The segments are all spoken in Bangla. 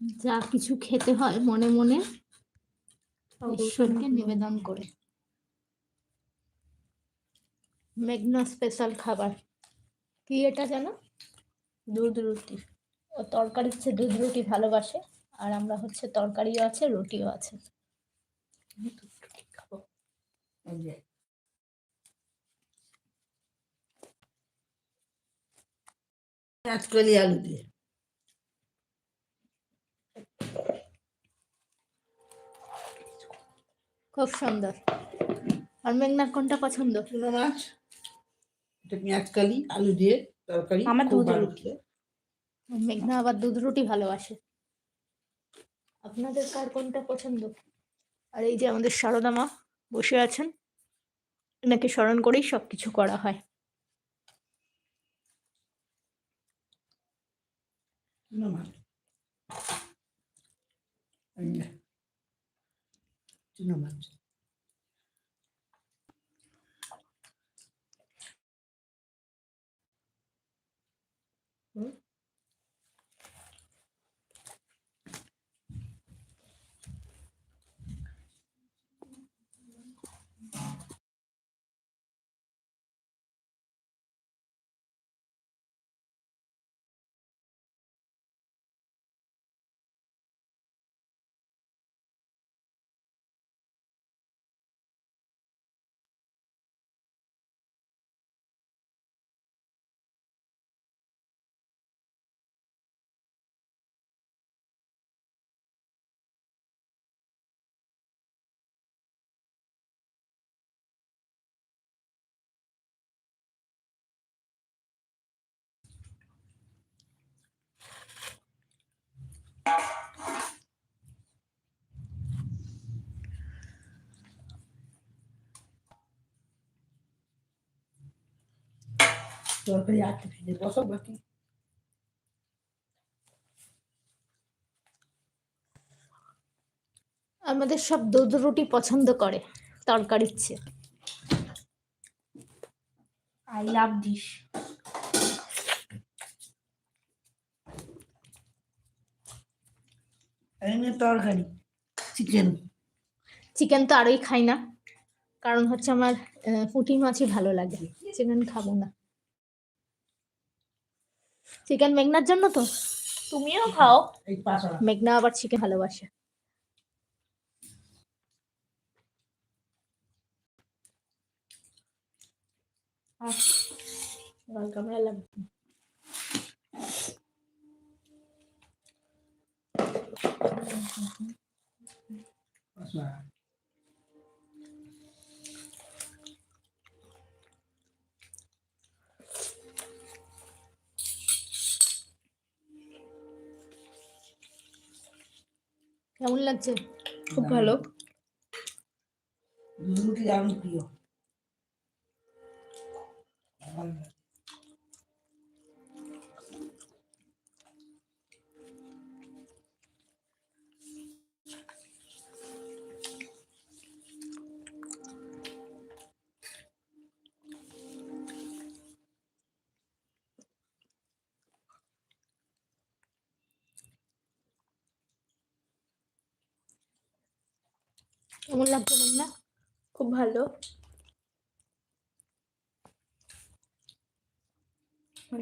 যা কিছু খেতে হয় মনে মনে ঈশ্বরকে নিবেদন করে। মেঘনা স্পেশাল খাবার। কি এটা জানো? দুধ রুটি। ও তরকারি হচ্ছে দুধ রুটি ভালোবাসে। আর আমরা হচ্ছে তরকারিও আছে রুটিও আছে। খাব। আলু দিয়ে। খুব সুন্দর। আর মেঘনার কোনটা পছন্দ? চুনো মাছ এটা পেঁয়াজকালি আলু দিয়ে তরকারি আমার দুধ রুটি। মেঘনা আবার দুধ রুটি ভালোবাসে। আপনাদের কার কোনটা পছন্দ? আর এই যে আমাদের সারদা মা বসে আছেন এনাকে স্মরণ করেই সব কিছু করা হয়। চুনো মাছ। তরকারি আটকে ফেলে বসো বাকি। আমাদের সব দুধ রুটি পছন্দ করে তরকারির চেয়ে। আই লাভ দিস এমনি তরকারি চিকেন চিকেন তো আরোই খাই না কারণ হচ্ছে আমার আহ, পুঁটি মাছই ভালো লাগে। চিকেন খাব না। চিকেন মেঘনার জন্য তো? তুমিও খাও। মেঘনা আবার চিকেন ভালোবাসে। লাগবে পাশা কেমন লাগছে? খুব ভালো। দারুণ প্রিয়। কেমন লাগছে না খুব ভালো।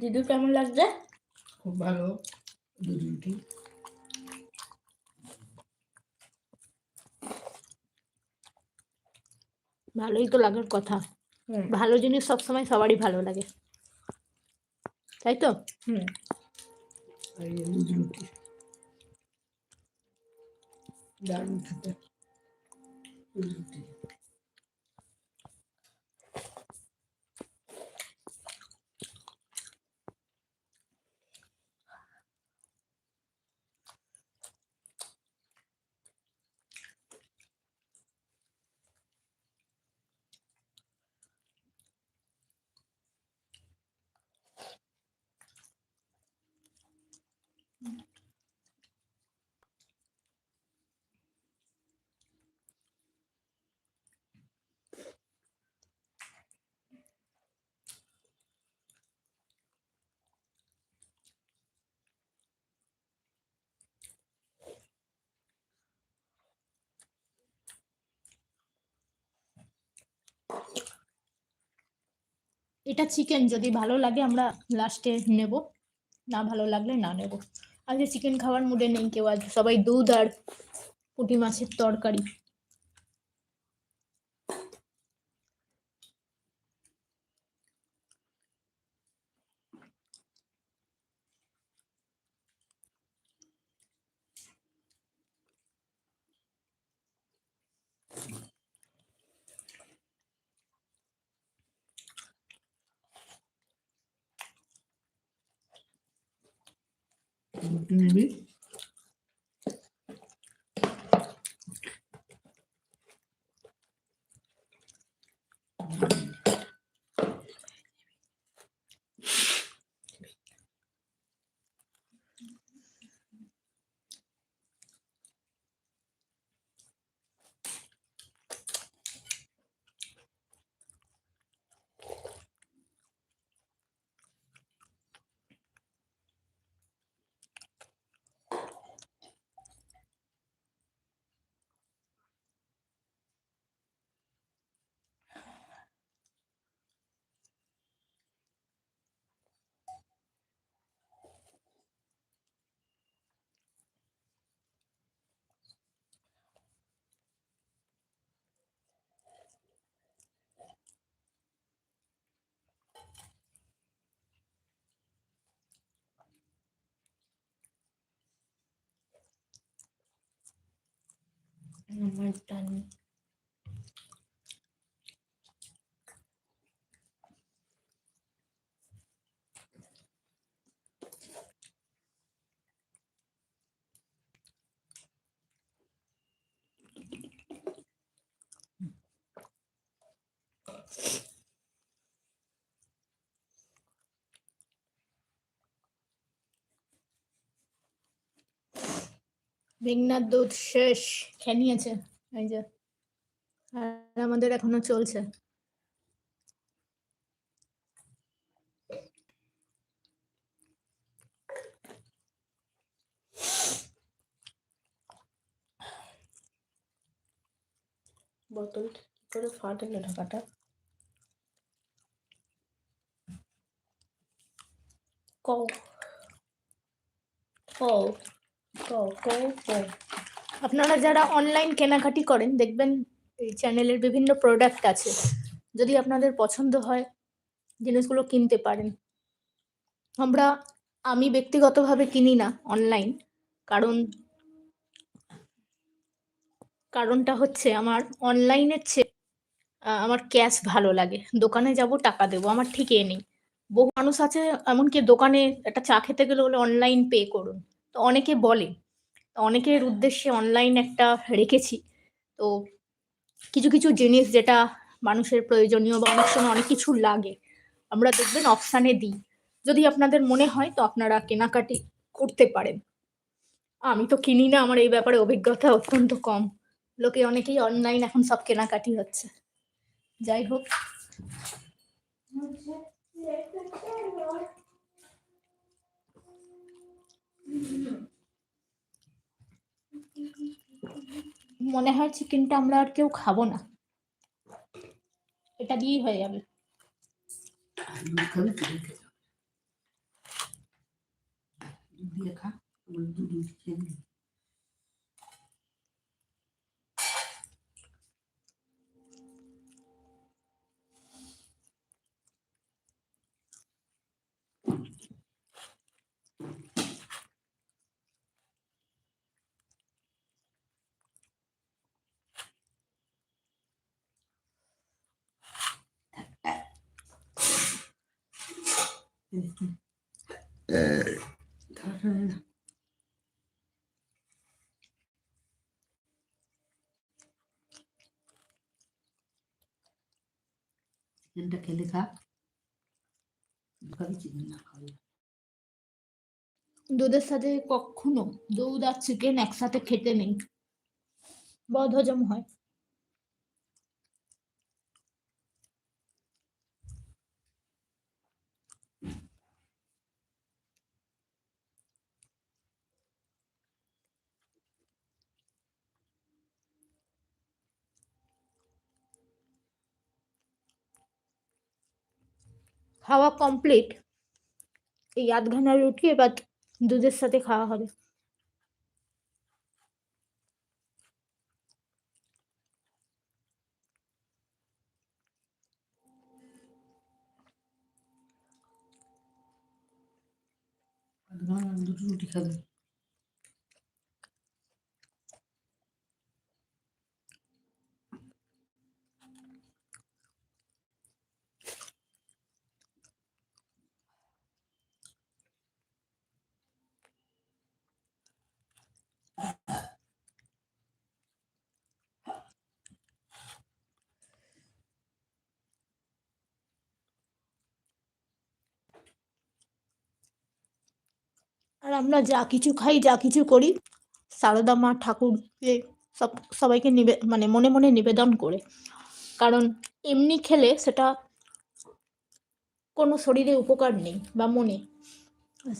দিদু কেমন লাগছে? খুব ভালো। দুধ রুটি ভালোই তো লাগার কথা। ভালো জিনিস সবসময় সবারই ভালো লাগে। তাই তো? হুম। দারুণ খেতে। দুধ রুটি এটা চিকেন যদি ভালো লাগে আমরা লাস্টে নেব। না ভালো লাগলে না নেব। আজকে চিকেন খাওয়ার মুডে নেই কেউ, আজ সবাই দুধ আর পুঁটি মাছের তরকারি। রুটি নিবি আমার মেঘনার দুধ শেষ খেয়ে নিয়েছে এই যে, আর আমাদের এখনও চলছে। বোতলটা কি করে ফাটালো ঢাকাটা? কও কও। আপনারা যারা অনলাইন কেনাকাটি করেন, দেখবেন এই চ্যানেলের বিভিন্ন প্রোডাক্ট আছে। যদি আপনাদের পছন্দ হয়, জিনিসগুলো কিনতে পারেন। আমরা, আমি ব্যক্তিগতভাবে কিনি না অনলাইন কারণ, কারণটা হচ্ছে আমার অনলাইনের চেয়ে আমার ক্যাশ ভালো লাগে। দোকানে যাব, টাকা দেবো, আমার ঠিক এ নেই। বহু মানুষ আছে, এমনকি দোকানে একটা চা খেতে গেলে বলে অনলাইন পে করুন। তো অনেকে বলে তো অনেকের উদ্দেশ্যে অনলাইন একটা রেখেছি। তো কিছু কিছু জিনিস যেটা মানুষের প্রয়োজনীয় বা অনেক সময় অনেক কিছু লাগে, আমরা দেখবেন অপশানে দিই। যদি আপনাদের মনে হয় তো আপনারা কেনাকাটি করতে পারেন। আমি তো কিনি না, আমার এই ব্যাপারে অভিজ্ঞতা অত্যন্ত কম। লোকে অনেকেই অনলাইন এখন সব কেনাকাটি হচ্ছে। যাই হোক। মনে হয় চিকেনটা আমরা আর কেউ খাব না। এটা দিয়েই হয়ে যাবে। খা আমার দুধ রুটি খেয়ে নিবি। খাওয়া যাবে না। চিকেনটা খেলে খা দুধ খাবি চিকেন দুধের সাথে কখনো দুধ আর চিকেন একসাথে খেতে নেই। বদ হজম হয়। খাওয়া কমপ্লিট এই আধখানা রুটি এবার দুধের সাথে খাওয়া হবে। দুটো রুটি খাবে। আমরা যা কিছু খাই, যা কিছু করি, সারদা মা ঠাকুরকে সব, সবাইকে নিবে মানে মনে মনে নিবেদন করে। কারণ এমনি খেলে সেটা কোনো শরীরে উপকার নেই বা মনে।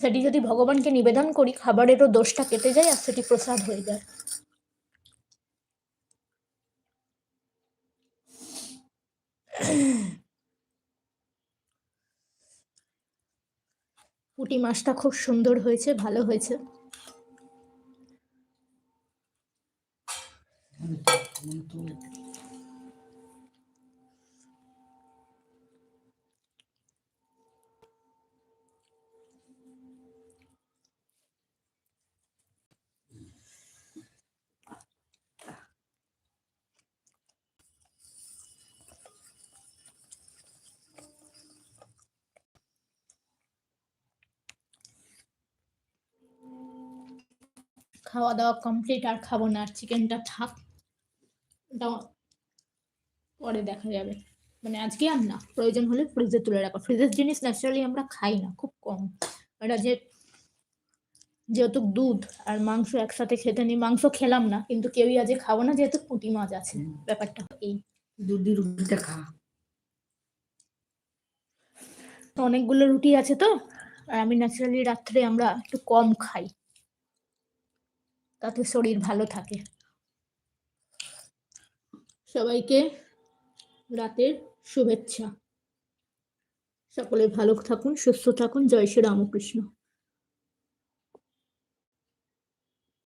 সেটি যদি ভগবানকে নিবেদন করি, খাবারেরও দোষটা কেটে যায় আর সেটি প্রসাদ হয়ে যায়। পুঁটি মাছটা খুব সুন্দর হয়েছে ভালো হয়েছে। খাওয়া দাওয়া কমপ্লিট আর খাব না আর চিকেনটা থাক। ওটা পরে দেখা যাবে। মানে আজকে আর না প্রয়োজন হলে ফ্রিজে তুলে রাখো। ফ্রিজের জিনিস ন্যাচারালি আমরা খাই না খুব কম। এটা যে যেহেতু দুধ আর মাংস একসাথে খেতে নেই মাংস খেলাম না কিন্তু কেউই আজকে খাব না যেহেতু পুঁটি মাছ আছে। ব্যাপারটা এই। দুধের রুটিটা খা। অনেকগুলো রুটি আছে তো আর আমি ন্যাচারালি রাত্রে আমরা একটু কম খাই। তাতে শরীর ভালো থাকে। সবাইকে রাতের শুভেচ্ছা। সকলে ভালো থাকুন, সুস্থ থাকুন। জয় শ্রী রামকৃষ্ণ।